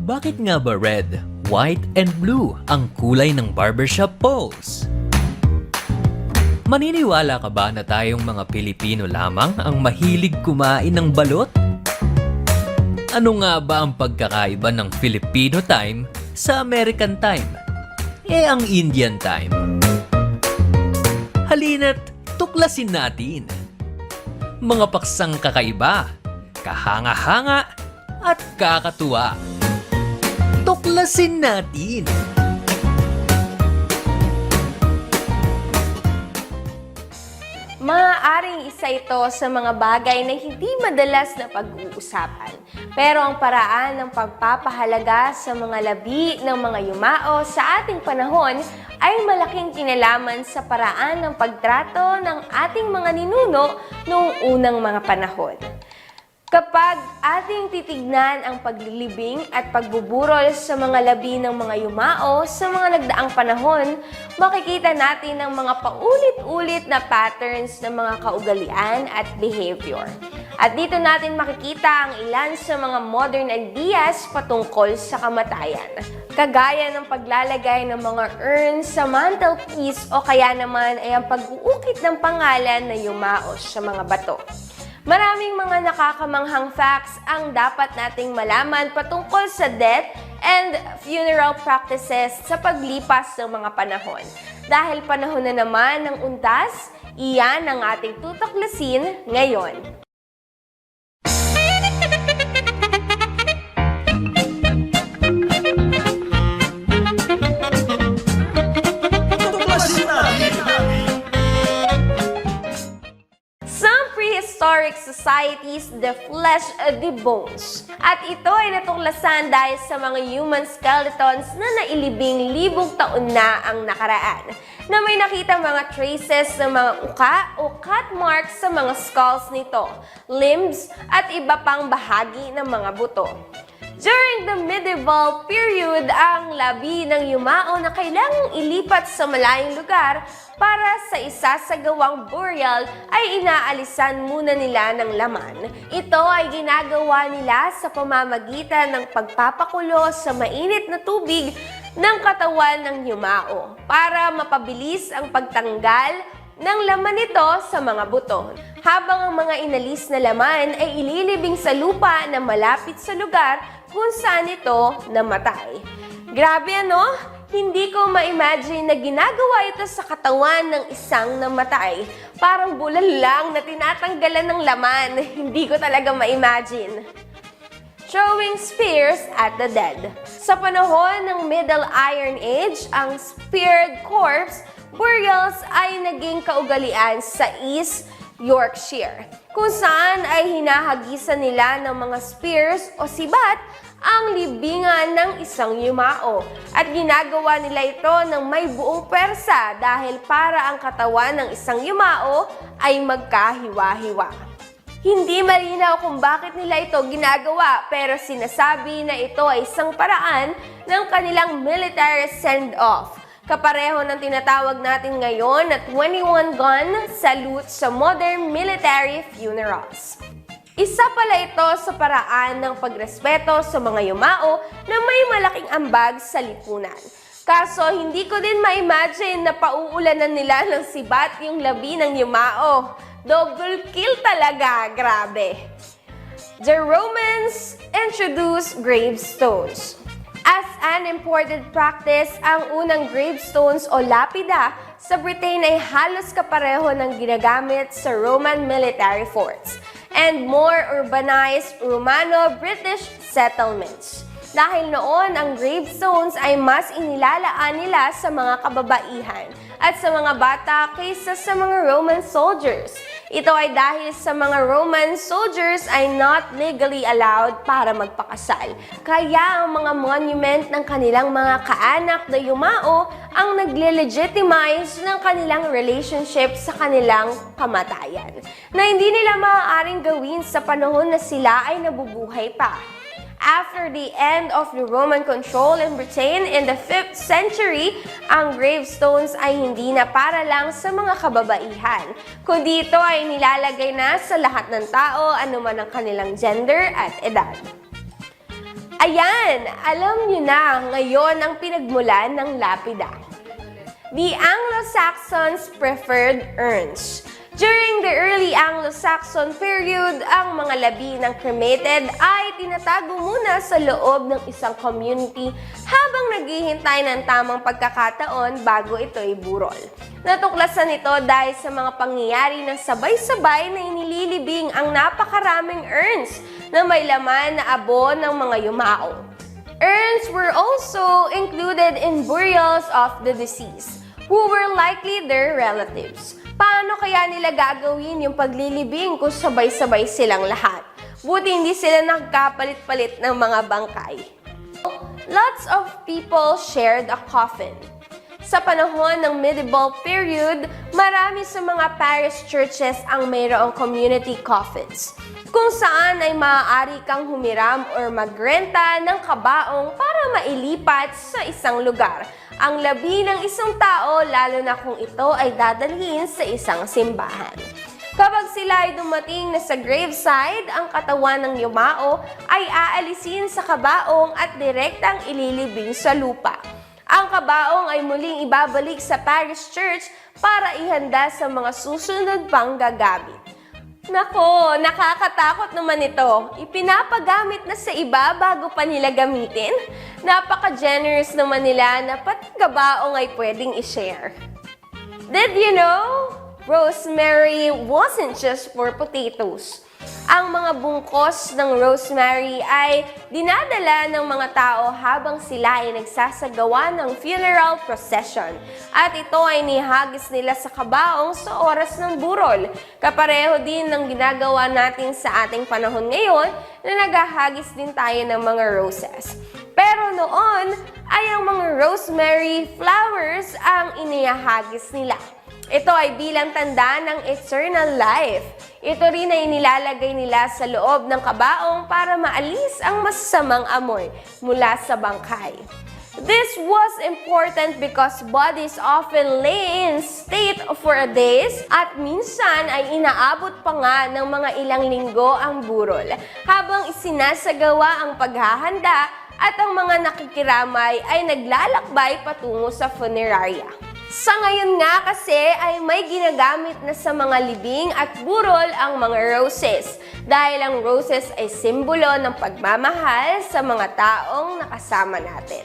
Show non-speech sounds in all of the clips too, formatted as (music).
Bakit nga ba red, white, and blue ang kulay ng barbershop poles? Maniniwala ka ba na tayong mga Pilipino lamang ang mahilig kumain ng balot? Ano nga ba ang pagkakaiba ng Filipino time sa American time? Eh ang Indian time. Halina't tuklasin natin. Mga paksang kakaiba, kahanga-hanga, at kakatuwa. Tuklasin natin! Maaaring isa ito sa mga bagay na hindi madalas na pag-uusapan. Pero ang paraan ng pagpapahalaga sa mga labi ng mga yumao sa ating panahon ay malaking kinalaman sa paraan ng pagtrato ng ating mga ninuno noong unang mga panahon. Kapag ating titignan ang paglilibing at pagbuburol sa mga labi ng mga yumao sa mga nagdaang panahon, makikita natin ang mga paulit-ulit na patterns ng mga kaugalian at behavior. At dito natin makikita ang ilan sa mga modern ideas patungkol sa kamatayan. Kagaya ng paglalagay ng mga urn sa mantelpiece o kaya naman ay ang pag-uukit ng pangalan na yumaos sa mga bato. Maraming mga nakakamanghang facts ang dapat nating malaman patungkol sa death and funeral practices sa paglipas ng mga panahon. Dahil panahon na naman ng undas, iyan ang ating tutuklasin ngayon. Prehistoric societies, the flesh of the bones. At ito ay natuklasan dahil sa mga human skeletons na nailibing libong taon na ang nakaraan. Na may nakita mga traces ng mga uka o cut marks sa mga skulls nito, limbs at iba pang bahagi ng mga buto. During the medieval period, ang labi ng yumao na kailangang ilipat sa malayong lugar para sa isasagawang burial ay inaalisan muna nila ng laman. Ito ay ginagawa nila sa pamamagitan ng pagpapakulo sa mainit na tubig ng katawan ng yumao para mapabilis ang pagtanggal ng laman nito sa mga buto. Habang ang mga inalis na laman ay ililibing sa lupa na malapit sa lugar kung saan ito namatay. Grabe ano? Hindi ko ma-imagine na ginagawa ito sa katawan ng isang namatay. Parang bulan lang na tinatanggalan ng laman. (laughs) Hindi ko talaga ma-imagine throwing spears at the dead. Sa panahon ng Middle Iron Age, ang speared corpse burials ay naging kaugalian sa East Yorkshire, kung saan ay hinahagisan nila ng mga spears o sibat ang libingan ng isang yumao. At ginagawa nila ito ng may buong pwersa dahil para ang katawan ng isang yumao ay magkahiwa-hiwa. Hindi malinaw kung bakit nila ito ginagawa pero sinasabi na ito ay isang paraan ng kanilang military send-off. Kapareho ng tinatawag natin ngayon na 21 gun salute sa modern military funerals. Isa pala ito sa paraan ng pagrespeto sa mga yumao na may malaking ambag sa lipunan. Kaso hindi ko din ma-imagine na pauulanan nila ng sibat yung labi ng yumao. Double kill talaga, grabe. The Romans introduced gravestones. As an imported practice, ang unang gravestones o lapida sa Britain ay halos kapareho ng ginagamit sa Roman military forts and more urbanized Romano-British settlements. Dahil noon, ang gravestones ay mas inilalaan nila sa mga kababaihan at sa mga bata kaysa sa mga Roman soldiers. Ito ay dahil sa mga Roman soldiers ay not legally allowed para magpakasal. Kaya ang mga monument ng kanilang mga kaanak na yumao ang nagle-legitimize ng kanilang relationship sa kanilang kamatayan. Na hindi nila maaaring gawin sa panahon na sila ay nabubuhay pa. After the end of the Roman control in Britain in the 5th century, ang gravestones ay hindi na para lang sa mga kababaihan, kundi ito ay nilalagay na sa lahat ng tao anuman ang kanilang gender at edad. Ayan, alam nyo na ngayon ang pinagmulan ng lapida. The Anglo-Saxons preferred urns. During the early Anglo-Saxon period, ang mga labi ng cremated ay tinatago muna sa loob ng isang community habang naghihintay ng tamang pagkakataon bago ito iburol. Natuklasan ito dahil sa mga pangyayari na sabay-sabay na inililibing ang napakaraming urns na may laman na abo ng mga yumao. Urns were also included in burials of the deceased, who were likely their relatives. Paano kaya nila gagawin yung paglilibing kung sabay-sabay silang lahat? Buti hindi sila nagkapalit-palit ng mga bangkay. Lots of people shared a coffin. Sa panahon ng medieval period, marami sa mga parish churches ang mayroong community coffins, kung saan ay maaari kang humiram or magrenta ng kabaong para mailipat sa isang lugar. Ang labi ng isang tao, lalo na kung ito ay dadalhin sa isang simbahan. Kapag sila ay dumating na sa graveside, ang katawan ng yumao ay aalisin sa kabaong at direktang ililibing sa lupa. Ang kabaong ay muling ibabalik sa parish church para ihanda sa mga susunod pang gagamit. Nako, nakakatakot naman ito. Ipinapagamit na sa iba bago pa nila gamitin. Napaka-generous naman nila na pati gabaong ay pwedeng i-share. Did you know? Rosemary wasn't just for potatoes. Ang mga bungkos ng rosemary ay dinadala ng mga tao habang sila ay nagsasagawa ng funeral procession. At ito ay nihagis nila sa kabaong sa oras ng burol. Kapareho din ng ginagawa natin sa ating panahon ngayon na naghahagis din tayo ng mga roses. Pero noon ay ang mga rosemary flowers ang inihagis nila. Ito ay bilang tanda ng eternal life. Ito rin ay nilalagay nila sa loob ng kabaong para maalis ang masasamang amoy mula sa bangkay. This was important because bodies often lay in state for a days at minsan ay inaabot pa nga ng mga ilang linggo ang burol habang isinasagawa ang paghahanda at ang mga nakikiramay ay naglalakbay patungo sa funeraria. Sa ngayon nga kasi ay may ginagamit na sa mga libing at burol ang mga roses dahil ang roses ay simbolo ng pagmamahal sa mga taong nakasama natin.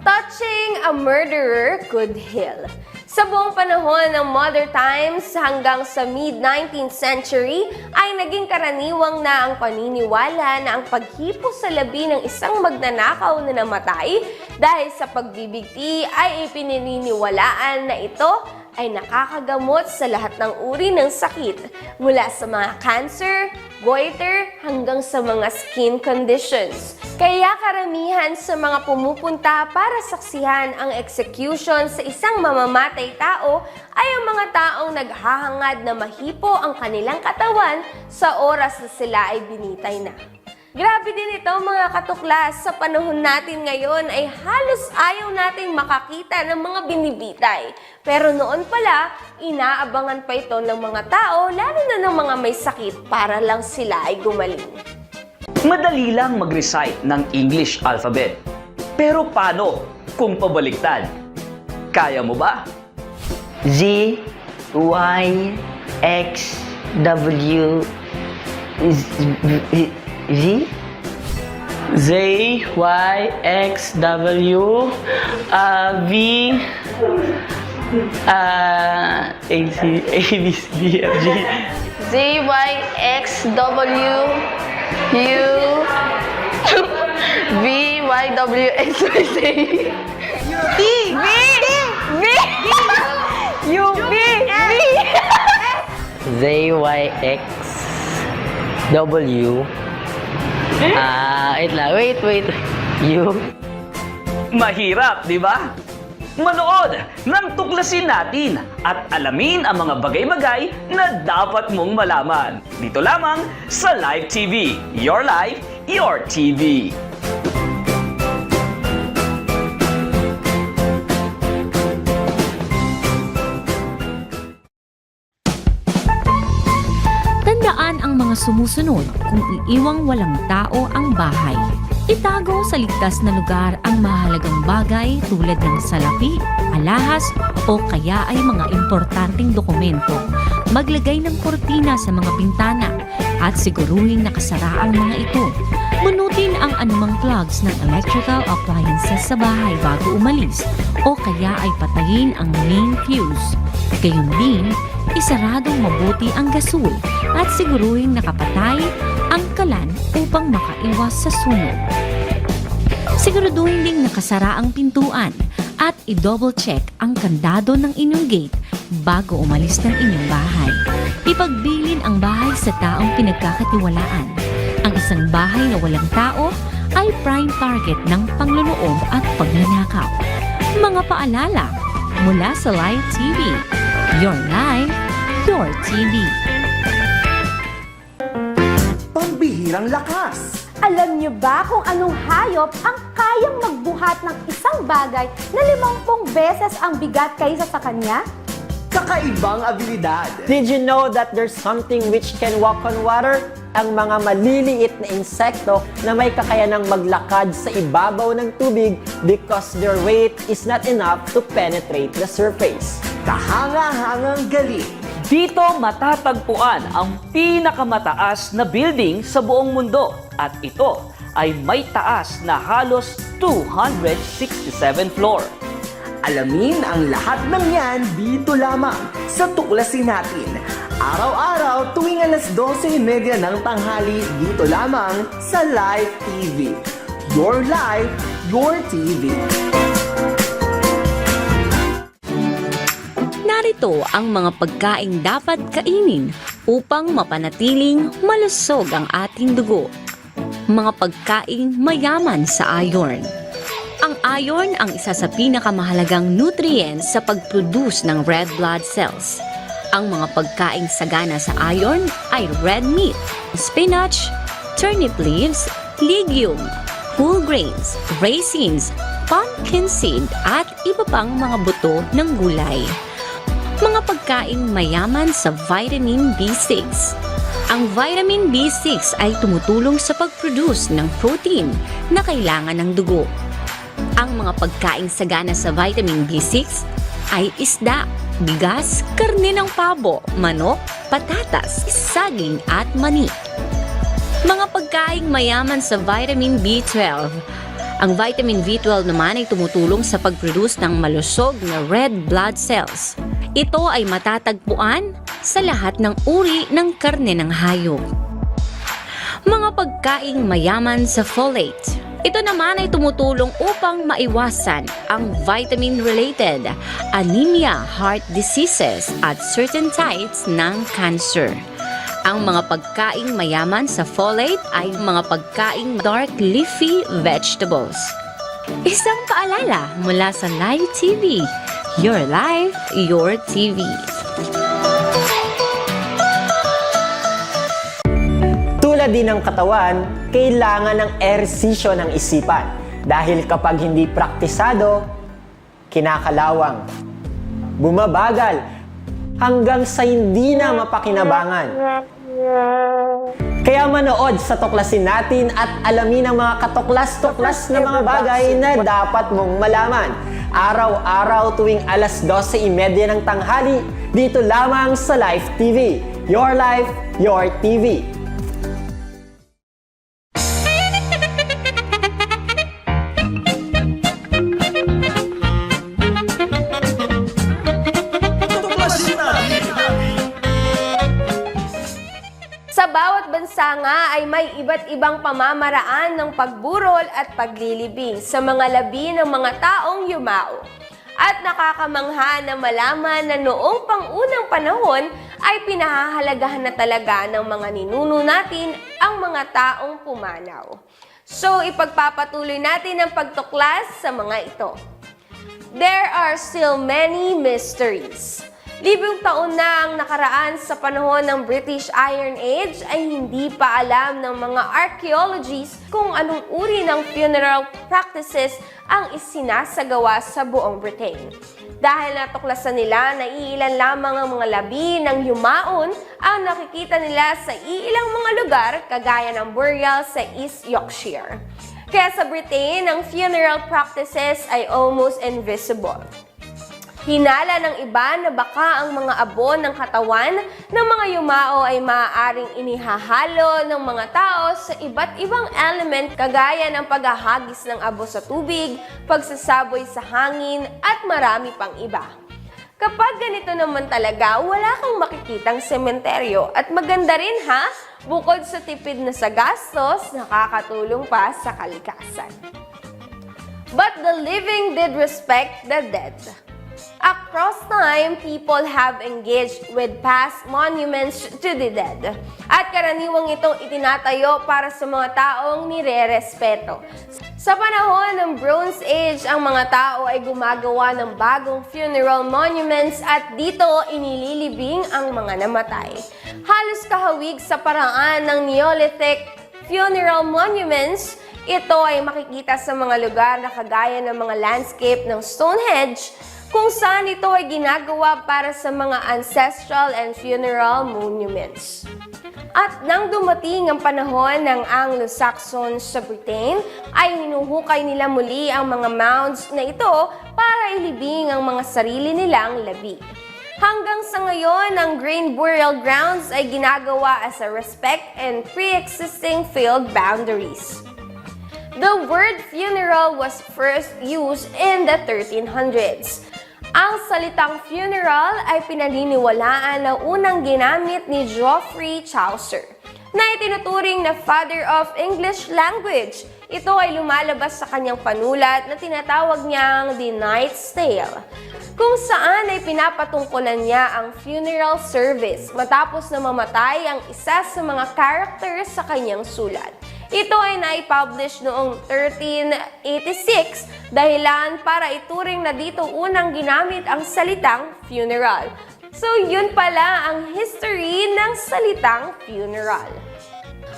Touching a murderer could heal. Sa buong panahon ng modern times hanggang sa mid-19th century ay naging karaniwang na ang paniniwala na ang paghipo sa labi ng isang magnanakaw na namatay dahil sa pagbibigti ay ipinaniniwalaan na ito ay nakakagamot sa lahat ng uri ng sakit mula sa mga cancer, goiter hanggang sa mga skin conditions. Kaya karamihan sa mga pumupunta para saksihan ang execution sa isang mamamatay tao ay ang mga taong naghahangad na mahipo ang kanilang katawan sa oras na sila ay binitay na. Grabe din ito mga katuklas, sa panahon natin ngayon ay halos ayaw nating makakita ng mga binibitay. Pero noon pala, inaabangan pa ito ng mga tao, lalo na ng mga may sakit para lang sila ay gumaling. Madali lang mag-recite ng English alphabet. Pero paano kung pabaliktad? Kaya mo ba? Z Y X W Z Z Z, Y, X, W, uh, V, uh, A, C, A, B, C, D, F, G. Z, Y, X, W, U, V, Y, W, X, Y, Z. V, V, V, U, V, V. Z Y X W Ah, wait lang. Wait, wait. U Mahirap, di ba? Manood ng tuklasin natin at alamin ang mga bagay-bagay na dapat mong malaman. Dito lamang sa Live TV. Your life, your TV. Tandaan ang mga sumusunod kung iiwang walang tao ang bahay. Itago sa ligtas na lugar ang mahalagang bagay tulad ng salapi, alahas o kaya ay mga importanteng dokumento. Maglagay ng kortina sa mga bintana at siguruhing nakasara ang mga ito. Bunutin ang anumang plugs ng electrical appliances sa bahay bago umalis o kaya ay patayin ang main fuse. Gayun din, isaradong mabuti ang gasol at siguruhing nakapatay ang kalan upang makaiwas sa sunog. Siguraduhin ding nakasara ang pintuan at i-double check ang kandado ng inyong gate bago umalis ng inyong bahay. Ipagbilin ang bahay sa taong pinagkakatiwalaan. Ang isang bahay na walang tao ay prime target ng pangluloob at pagnanakaw. Mga paalala mula sa Live TV. Your Life, Your TV. Pambihirang lakas. Alam niyo ba kung anong hayop ang kayang magbuhat ng isang bagay na limampung beses ang bigat kaysa sa kanya? Kakaibang abilidad. Did you know that there's something which can walk on water? Ang mga maliliit na insekto na may kakayanang maglakad sa ibabaw ng tubig because their weight is not enough to penetrate the surface. Kahanga-hangang galing. Dito matatagpuan ang pinakamataas na building sa buong mundo at ito ay may taas na halos 267 floor. Alamin ang lahat ng yan dito lamang sa Tuklasin Natin. Araw-araw tuwing alas 12.30 ng tanghali dito lamang sa Live TV. Your Life, Your TV. Narito ang mga pagkaing dapat kainin upang mapanatiling malusog ang ating dugo. Mga pagkaing mayaman sa iron. Ang iron ang isa sa pinakamahalagang nutrients sa pag-produce ng red blood cells. Ang mga pagkaing sagana sa iron ay red meat, spinach, turnip leaves, legume, whole grains, raisins, pumpkin seed at iba pang mga buto ng gulay mga pagkain mayaman sa vitamin B6. Ang vitamin B6 ay tumutulong sa pag-produce ng protein na kailangan ng dugo. Ang mga pagkain sagana sa vitamin B6 ay isda, bigas, karne ng pabo, manok, patatas, saging at mani. Mga pagkain mayaman sa vitamin B12 ang vitamin B12 naman ay tumutulong sa pag-produce ng malusog na red blood cells. Ito ay matatagpuan sa lahat ng uri ng karne ng hayop. Mga pagkaing mayaman sa folate. Ito naman ay tumutulong upang maiwasan ang vitamin-related anemia, heart diseases at certain types ng cancer. Ang mga pagkaing mayaman sa folate ay mga pagkaing dark leafy vegetables. Isang paalala mula sa Live TV. Your Life, Your TV. Din ng katawan, kailangan ng ehersisyo ng isipan. Dahil kapag hindi praktisado, kinakalawang, bumabagal, hanggang sa hindi na mapakinabangan. Kaya manood sa tuklasin natin at alamin ang mga katuklas-tuklas na mga bagay na dapat mong malaman. Araw-araw tuwing alas 12.30 ng tanghali, dito lamang sa Life TV. Your Life, Your TV. Iba't ibang pamamaraan ng pagburol at paglilibing sa mga labi ng mga taong yumao. At nakakamangha na malaman na noong pangunang panahon ay pinahahalagahan na talaga ng mga ninuno natin ang mga taong pumanaw. So ipagpapatuloy natin ang pagtuklas sa mga ito. There are still many mysteries. Libong taon na ang nakaraan sa panahon ng British Iron Age ay hindi pa alam ng mga archaeologists kung anong uri ng funeral practices ang isinasagawa sa buong Britain. Dahil natuklasan nila na iilan lamang ang mga labi ng yumaon ang nakikita nila sa iilang mga lugar kagaya ng burial sa East Yorkshire. Kaya sa Britain, ang funeral practices ay almost invisible. Hinala ng iba na baka ang mga abo ng katawan ng mga yumao ay maaaring inihahalo ng mga tao sa iba't ibang element kagaya ng paghahagis ng abo sa tubig, pagsasaboy sa hangin, at marami pang iba. Kapag ganito naman talaga, wala kang makikitang sementeryo at maganda rin ha, bukod sa tipid na sa gastos, nakakatulong pa sa kalikasan. But the living did respect the dead. Across time, people have engaged with past monuments to the dead. At karaniwang itong itinatayo para sa mga taong nire-respeto. Sa panahon ng Bronze Age, ang mga tao ay gumagawa ng bagong funeral monuments at dito inililibing ang mga namatay. Halos kahawig sa paraan ng Neolithic funeral monuments, ito ay makikita sa mga lugar na kagaya ng mga landscape ng Stonehenge, kung saan ito ay ginagawa para sa mga ancestral and funeral monuments. At nang dumating ang panahon ng Anglo-Saxons sa Britain, ay hinuhukay nila muli ang mga mounds na ito para ilibing ang mga sarili nilang labi. Hanggang sa ngayon, ang Green Burial Grounds ay ginagawa as a respect and pre-existing field boundaries. The word funeral was first used in the 1300s. Ang salitang funeral ay pinaniniwalaan na unang ginamit ni Geoffrey Chaucer, na itinuturing na father of English language. Ito ay lumalabas sa kanyang panulat na tinatawag niyang The Knight's Tale, kung saan ay pinapatungkulan niya ang funeral service matapos na mamatay ang isa sa mga characters sa kanyang sulat. Ito ay naipublish noong 1386 dahilan para ituring na dito unang ginamit ang salitang funeral. So yun pala ang history ng salitang funeral.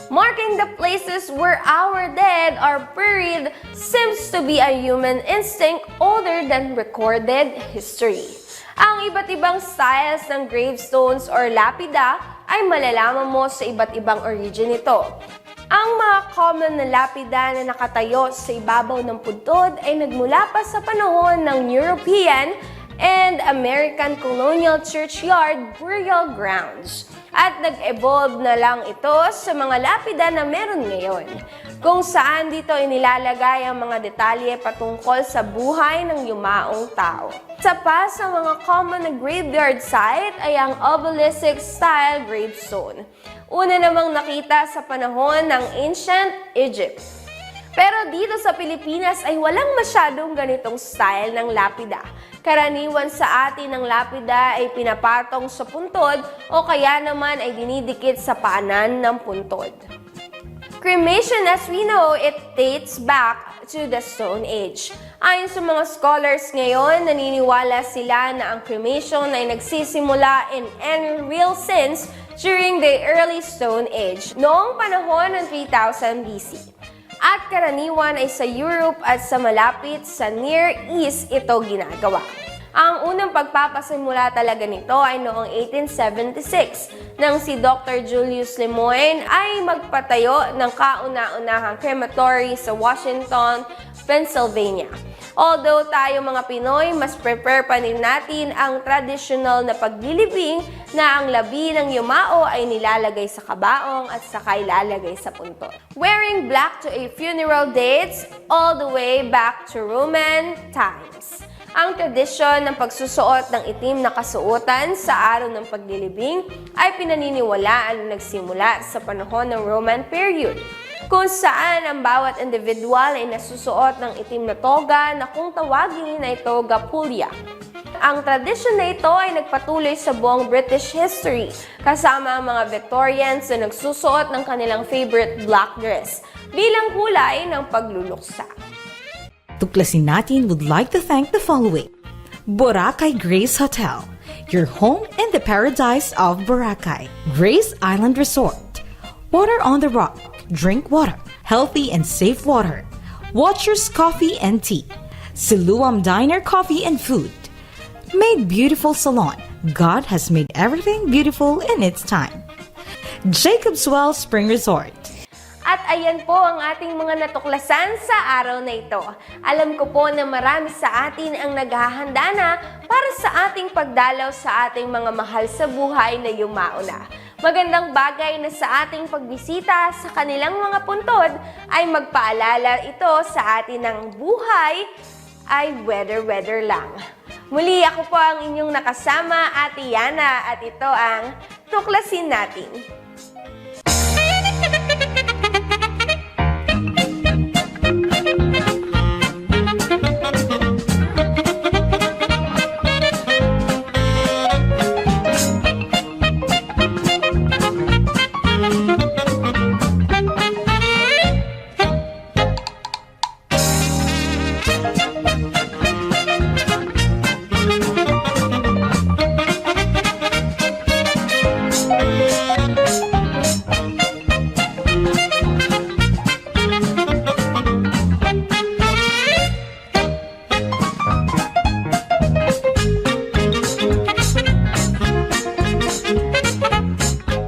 Marking the places where our dead are buried seems to be a human instinct older than recorded history. Ang iba't ibang styles ng gravestones or lapida ay malalaman mo sa iba't ibang origin nito. Ang mga common na lapida na nakatayo sa ibabaw ng puntod ay nagmula pa sa panahon ng European and American colonial churchyard burial grounds. At nag-evolve na lang ito sa mga lapida na meron ngayon, kung saan dito inilalagay ang mga detalye patungkol sa buhay ng yumaong tao. Sa pa sa mga common na graveyard site ay ang obelisk-style gravestone. Una namang nakita sa panahon ng ancient Egypt. Pero dito sa Pilipinas ay walang masyadong ganitong style ng lapida. Karaniwan sa atin ng lapida ay pinapatong sa puntod o kaya naman ay dinidikit sa paanan ng puntod. Cremation, as we know, it dates back to the Stone Age. Ayon sa mga scholars ngayon, naniniwala sila na ang cremation ay nagsisimula in any real sense during the early Stone Age, noong panahon ng 3000 BC. At karaniwan ay sa Europe at sa malapit sa Near East ito ginagawa. Ang unang pagpapasimula talaga nito ay noong 1876 nang si Dr. Julius Lemoyne ay magpatayo ng kauna-unahang crematory sa Washington, Pennsylvania. Although tayo mga Pinoy, mas prepare pa rin natin ang traditional na paglilibing na ang labi ng yumao ay nilalagay sa kabaong at saka ilalagay sa punto. Wearing black to a funeral dates all the way back to Roman times. Ang tradisyon ng pagsusuot ng itim na kasuotan sa araw ng paglilibing ay pinaniniwalaan na nagsimula sa panahon ng Roman period, kung saan ang bawat individual ay nasusuot ng itim na toga na kung tawagin ay toga pulia. Ang tradisyon na ito ay nagpatuloy sa buong British history, kasama ang mga Victorians na nagsusuot ng kanilang favorite black dress bilang kulay ng pagluluksa. Tuklasin natin would like to thank the following. Boracay Grace Hotel, your home in the paradise of Boracay. Grace Island Resort, water on the rock, drink water, healthy and safe water. Watchers Coffee and Tea, Siluam Diner Coffee and Food. Made Beautiful Salon, God has made everything beautiful in its time. Jacob's Well Spring Resort, At ayan po ang ating mga natuklasan sa araw na ito. Alam ko po na marami sa atin ang naghahanda na para sa ating pagdalaw sa ating mga mahal sa buhay na yumauna. Magandang bagay na sa ating pagbisita sa kanilang mga puntod ay magpaalala ito sa atin ng buhay ay weather-weather lang. Muli ako po ang inyong nakasama, Ate Yana, at ito ang tuklasin natin.